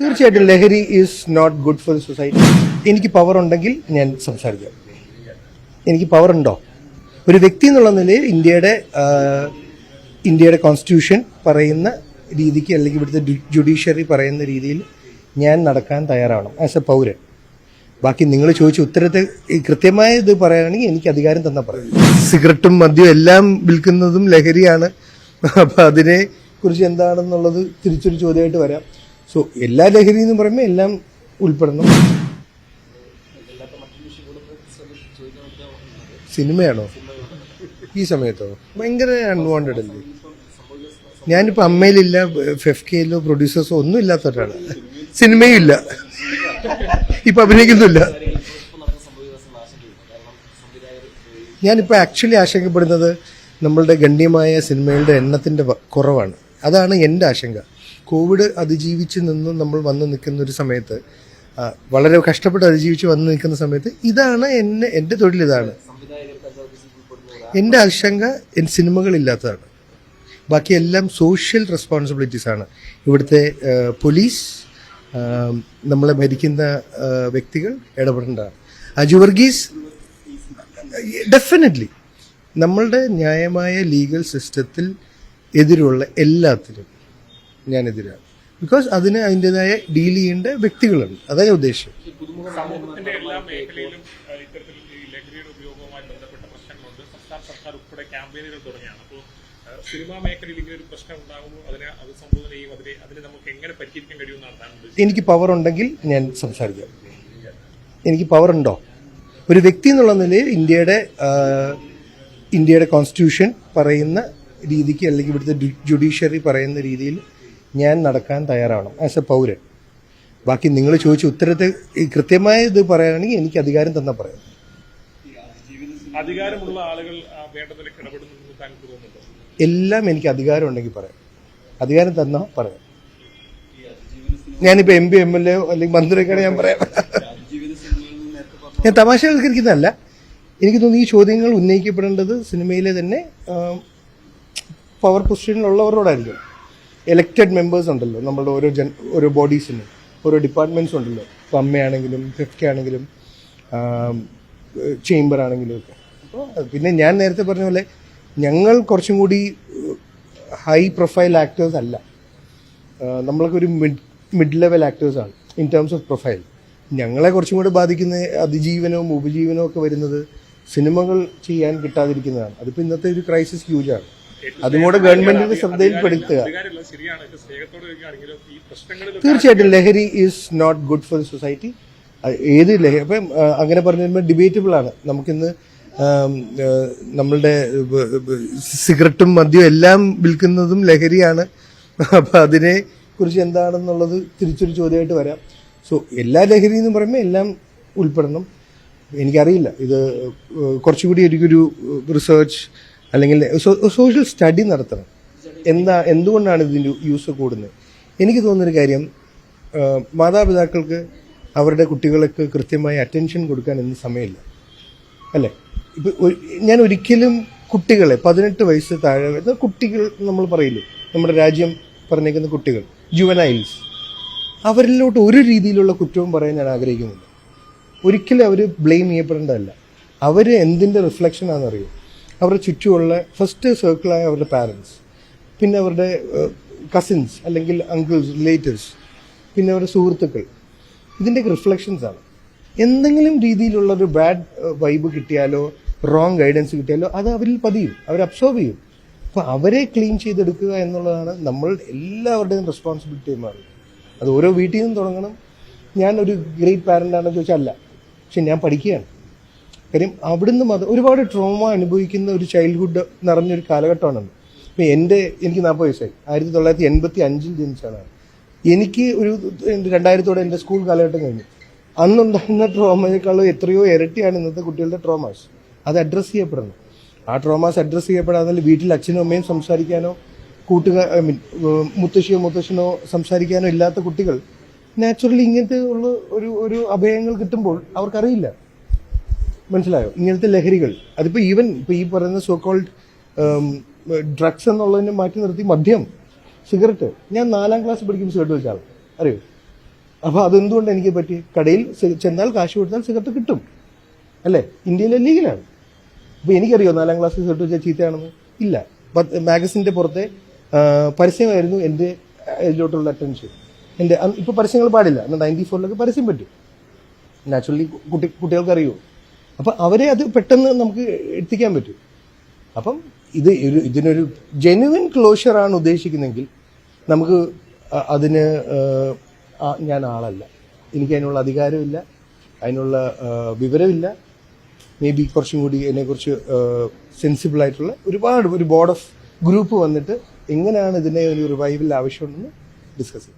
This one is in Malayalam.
തീർച്ചയായിട്ടും ലഹരി is not good for society എനിക്ക് പവർ ഉണ്ടെങ്കിൽ ഞാൻ സംസാരിക്കാം. എനിക്ക് പവർ ഉണ്ടോ? ഒരു വ്യക്തി എന്നുള്ള നിലയിൽ ഇന്ത്യയുടെ ഇന്ത്യയുടെ കോൺസ്റ്റിറ്റ്യൂഷൻ പറയുന്ന രീതിക്ക് അല്ലെങ്കിൽ ഇവിടുത്തെ ജുഡീഷ്യറി പറയുന്ന രീതിയിൽ ഞാൻ നടക്കാൻ തയ്യാറാവണം ആസ് എ പൗരൻ. ബാക്കി നിങ്ങൾ ചോദിച്ച ഉത്തരത്തെ കൃത്യമായ ഇത് പറയുകയാണെങ്കിൽ എനിക്ക് അധികാരം തന്നെ പറയും. സിഗരറ്റും മദ്യവും എല്ലാം വിൽക്കുന്നതും ലഹരിയാണ്. അപ്പം അതിനെ കുറിച്ച് എന്താണെന്നുള്ളത് തിരിച്ചൊരു ചോദ്യമായിട്ട് വരാം. സോ എല്ലാ ലഹരി എന്ന് പറയുമ്പോൾ എല്ലാം ഉൾപ്പെടണം. സിനിമയാണോ? ഈ സമയത്തോ? ഭയങ്കര അൺവാണ്ടഡ് അല്ലേ? ഞാനിപ്പോൾ അമ്മയിലില്ല ഫെഫ് കെയിലോ പ്രൊഡ്യൂസേഴ്സോ ഒന്നും ഇല്ലാത്തവരാണ് സിനിമയും ഇല്ല. ഇപ്പൊ അഭിനയിക്കുന്നില്ല ഞാനിപ്പോൾ ആക്ച്വലി ആശങ്കപ്പെടുന്നത് നമ്മളുടെ ഗണ്യമായ സിനിമകളുടെ എണ്ണത്തിന്റെ കുറവാണ്. അതാണ് എന്റെ ആശങ്ക. കോവിഡ് അതിജീവിച്ച് നിന്ന് നമ്മൾ വന്ന് നിൽക്കുന്ന ഒരു സമയത്ത് വളരെ കഷ്ടപ്പെട്ട് അതിജീവിച്ച് വന്ന് നിൽക്കുന്ന സമയത്ത് ഇതാണ് എന്നെ എന്റെ തൊഴിൽ ഇതാണ്. എന്റെ ആശങ്ക എൻ സിനിമകളില്ലാത്തതാണ്. ബാക്കി എല്ലാം സോഷ്യൽ റെസ്പോൺസിബിലിറ്റീസ് ആണ്. ഇവിടുത്തെ പോലീസ് നമ്മളെ ഭരിക്കുന്ന വ്യക്തികൾ ഇടപെടേണ്ടതാണ്. അജു വർഗീസ് ഡെഫിനറ്റ്ലി നമ്മളുടെ ന്യായമായ ലീഗൽ സിസ്റ്റത്തിൽ എതിരുള്ള എല്ലാത്തിനും ഞാൻ എതിരാണ് ബിക്കോസ് അതിന് അതിന്റെതായ ഡീൽ ചെയ്യേണ്ട വ്യക്തികളുണ്ട്. അതാണ് ഉദ്ദേശം സിനിമാ മേഖലയിൽ ഇങ്ങനെ ഒരു പ്രശ്നം ഉണ്ടാകുമ്പോൾ അതിനെ അഭിസംബോധന ചെയ്യും. അതിനെ അതിനെ നമുക്ക് എങ്ങനെ പരിഹരിക്കാൻ കഴിയുമെന്നാണ് എനിക്ക് പവർ ഉണ്ടെങ്കിൽ ഞാൻ സംസാരിക്കാം. എനിക്ക് പവർ ഉണ്ടോ? ഒരു വ്യക്തി എന്നുള്ള നിലയിൽ ഇന്ത്യയുടെ ഇന്ത്യയുടെ കോൺസ്റ്റിറ്റ്യൂഷൻ പറയുന്ന രീതിക്ക് അല്ലെങ്കിൽ ഇവിടുത്തെ ജുഡീഷ്യറി പറയുന്ന രീതിയിൽ ഞാൻ നടക്കാൻ തയ്യാറാവണം. ആസ് എ പൗരൻ. ബാക്കി നിങ്ങൾ ചോദിച്ച ഉത്തരത്തെ കൃത്യമായ ഇത് പറയുകയാണെങ്കിൽ എനിക്ക് അധികാരം തന്നെ പറയാം. അധികാരമുള്ള ആളുകൾ എല്ലാം എനിക്ക് അധികാരം ഉണ്ടെങ്കിൽ പറയാം. അധികാരം തന്നാ പറയാം. ഞാനിപ്പോൾ M P M L A അല്ലെങ്കിൽ മന്ത്രിയൊക്കെയാണ് ഞാൻ പറയാം. ഞാൻ തമാശ കളിക്കുന്നതല്ല എനിക്ക് തോന്നുന്നു ഈ ചോദ്യങ്ങൾ ഉന്നയിക്കപ്പെടേണ്ടത് സിനിമയിലെ തന്നെ പവർ പൊസിഷനിലുള്ളവരോടായിരിക്കും എലക്റ്റഡ് മെമ്പേഴ്സ് ഉണ്ടല്ലോ നമ്മളുടെ ഓരോ ജൻ ഓരോ ബോഡീസിന് ഓരോ ഡിപ്പാർട്ട്മെന്റ്സ് ഉണ്ടല്ലോ. ഇപ്പോൾ അമ്മയാണെങ്കിലും ഫിഫ്റ്റ് ആണെങ്കിലും ചേംബർ ആണെങ്കിലും ഒക്കെ. അപ്പോൾ പിന്നെ ഞാൻ നേരത്തെ പറഞ്ഞ പോലെ ഞങ്ങൾ കുറച്ചും കൂടി ഹൈ പ്രൊഫൈൽ ആക്ടേഴ്സ് അല്ല. നമ്മളൊക്കെ ഒരു മിഡ് മിഡ് ലെവൽ ആക്ടേഴ്സാണ് ഇൻ ടേംസ് ഓഫ് പ്രൊഫൈൽ ഞങ്ങളെ കുറച്ചും കൂടി ബാധിക്കുന്ന അതിജീവനവും ഉപജീവനവും ഒക്കെ വരുന്നത് സിനിമകൾ ചെയ്യാൻ കിട്ടാതിരിക്കുന്നതാണ്. അതിപ്പോൾ ഇന്നത്തെ ഒരു ക്രൈസിസ് ഹ്യൂജാണ് അതും കൂടെ ഗവൺമെന്റിന്റെ ശ്രദ്ധയിൽപ്പെടുത്തുക തീർച്ചയായിട്ടും ലഹരി is not good for society ഏത് ലഹരി അപ്പം അങ്ങനെ പറഞ്ഞു വരുമ്പോൾ ഡിബേറ്റബിൾ ആണ്. നമുക്കിന്ന് നമ്മളുടെ സിഗരറ്റും മദ്യവും എല്ലാം വിൽക്കുന്നതും ലഹരിയാണ്. അപ്പം അതിനെ കുറിച്ച് എന്താണെന്നുള്ളത് തിരിച്ചൊരു ചോദ്യമായിട്ട് വരാം. സോ എല്ലാ ലഹരി എന്ന് പറയുമ്പോൾ എല്ലാം ഉൾപ്പെടണം. എനിക്കറിയില്ല. ഇത് കുറച്ചുകൂടി എനിക്കൊരു റിസർച്ച് അല്ലെങ്കിൽ സോഷ്യൽ സ്റ്റഡി നടത്തണം. എന്താ എന്തുകൊണ്ടാണ് ഇതിന്റെ യൂസ് കൂടുന്നത്? എനിക്ക് തോന്നുന്നൊരു കാര്യം മാതാപിതാക്കൾക്ക് അവരുടെ കുട്ടികൾക്ക് കൃത്യമായി അറ്റൻഷൻ കൊടുക്കാൻ ഇന്ന് സമയമില്ല. അല്ലേ? ഇപ്പം ഞാൻ ഒരിക്കലും കുട്ടികളെ പതിനെട്ട് വയസ്സ് താഴെ വരുന്ന കുട്ടികൾ നമ്മൾ പറയില്ലേ? നമ്മുടെ രാജ്യം പറഞ്ഞേക്കുന്ന കുട്ടികൾ ജുവനൈൽസ് അവരിലോട്ട് ഒരു രീതിയിലുള്ള കുറ്റവും പറയാൻ ഞാൻ ആഗ്രഹിക്കുന്നില്ല. ഒരിക്കലും അവർ ബ്ലെയിം ചെയ്യപ്പെടേണ്ടതല്ല. അവർ എന്തിന്റെ റിഫ്ലക്ഷൻ അവരുടെ ചുറ്റുമുള്ള ഫസ്റ്റ് സർക്കിളായ അവരുടെ പാരൻസ് പിന്നെ അവരുടെ കസിൻസ് അല്ലെങ്കിൽ അങ്കിൾസ് റിലേറ്റീവ്സ് പിന്നെ അവരുടെ സുഹൃത്തുക്കൾ. ഇതിന്റെയൊക്കെ റിഫ്ലക്ഷൻസ് ആണ്. എന്തെങ്കിലും രീതിയിലുള്ള ഒരു ബാഡ് വൈബ് കിട്ടിയാലോ റോങ് ഗൈഡൻസ് കിട്ടിയാലോ അത് അവരിൽ പതിയും. അവർ അബ്സോർവ് ചെയ്യും. അപ്പോൾ അവരെ ക്ലീൻ ചെയ്തെടുക്കുക എന്നുള്ളതാണ് നമ്മൾ എല്ലാവരുടെയും റെസ്പോൺസിബിലിറ്റി മാറി അത് ഓരോ വീട്ടിൽ നിന്നും തുടങ്ങണം. ഞാൻ ഒരു ഗ്രേറ്റ് പാരന്റ് ആണെന്ന് ചോദിച്ചാൽ അല്ല. പക്ഷെ ഞാൻ പഠിക്കുകയാണ്. കാര്യം അവിടുന്ന് മത ഒരുപാട് ട്രോമ അനുഭവിക്കുന്ന ഒരു ചൈൽഡ്ഹുഡ് നിറഞ്ഞൊരു കാലഘട്ടമാണ് ഇപ്പം എന്റെ എനിക്ക് നാൽപ്പത് വയസ്സായി. ആയിരത്തി തൊള്ളായിരത്തി എൺപത്തി അഞ്ചിൽ ജനിച്ചാണ് എനിക്ക് ഒരു രണ്ടായിരത്തോടെ എന്റെ സ്കൂൾ കാലഘട്ടം കഴിഞ്ഞു. അന്നുണ്ടായിരുന്ന ട്രോമയേക്കാളും എത്രയോ ഇരട്ടിയാണ് ഇന്നത്തെ കുട്ടികളുടെ ട്രോമാസ് അത് അഡ്രസ്സ് ചെയ്യപ്പെടണം. ആ ട്രോമാസ് അഡ്രസ്സ് ചെയ്യപ്പെടാതെ വീട്ടിൽ അച്ഛനും അമ്മയും സംസാരിക്കാനോ കൂട്ടുകാർ ഐ മീൻ മുത്തശ്ശിയോ മുത്തശ്ശനോ സംസാരിക്കാനോ ഇല്ലാത്ത കുട്ടികൾ നാച്ചുറലി ഇങ്ങനത്തെ ഉള്ള ഒരു ഒരു അഭയങ്ങൾ കിട്ടുമ്പോൾ അവർക്കറിയില്ല. മനസ്സിലായോ? ഇങ്ങനത്തെ ലഹരികൾ. അതിപ്പോൾ ഈവൻ ഇപ്പോൾ ഈ പറയുന്ന സോ കോൾഡ് ഡ്രഗ്സ് എന്നുള്ളതിനെ മാറ്റി നിർത്തി മദ്യം സിഗരറ്റ്. ഞാൻ നാലാം ക്ലാസ് പഠിക്കുമ്പോൾ സിഗരറ്റ് വെച്ചാൽ അറിയോ? അപ്പോൾ അതെന്തുകൊണ്ട് എനിക്ക് പറ്റി? കടയിൽ ചെന്നാൽ കാശ് കൊടുത്താൽ സിഗരറ്റ് കിട്ടും. അല്ലേ? ഇന്ത്യയിലെ ലീഗലാണ്. അപ്പോൾ എനിക്കറിയോ നാലാം ക്ലാസ് സിഗരറ്റ് വെച്ചാൽ ചീത്തയാണെന്ന്? ഇല്ല. മാഗസിന്റെ പുറത്തെ പരസ്യമായിരുന്നു എന്റെ ഇതിലോട്ടുള്ള അറ്റൻഷൻ എന്റെ ഇപ്പോൾ പരസ്യങ്ങൾ പാടില്ല. എന്നാൽ നയന്റി ഫോറിലൊക്കെ പരസ്യം പറ്റും. നാച്ചുറലി കുട്ടി കുട്ടികൾക്ക് അറിയൂ അപ്പം അവരെ അത് പെട്ടെന്ന് നമുക്ക് എത്തിക്കാൻ പറ്റും. അപ്പം ഇത് ഒരു ഇതിനൊരു ജെനുവിൻ ആണ് ഉദ്ദേശിക്കുന്നതെങ്കിൽ നമുക്ക് അതിന് ഞാൻ ആളല്ല. എനിക്ക് അതിനുള്ള അധികാരമില്ല. അതിനുള്ള വിവരമില്ല. മേ ബി കുറച്ചും കൂടി അതിനെക്കുറിച്ച് സെൻസിബിൾ ആയിട്ടുള്ള ഒരുപാട് ഒരു ബോർഡ് ഓഫ് ഗ്രൂപ്പ് വന്നിട്ട് എങ്ങനെയാണ് ഇതിനെ ഒരു റിവൈവൽ ആവശ്യമുണ്ടെന്ന് ഡിസ്കസ് ചെയ്യും.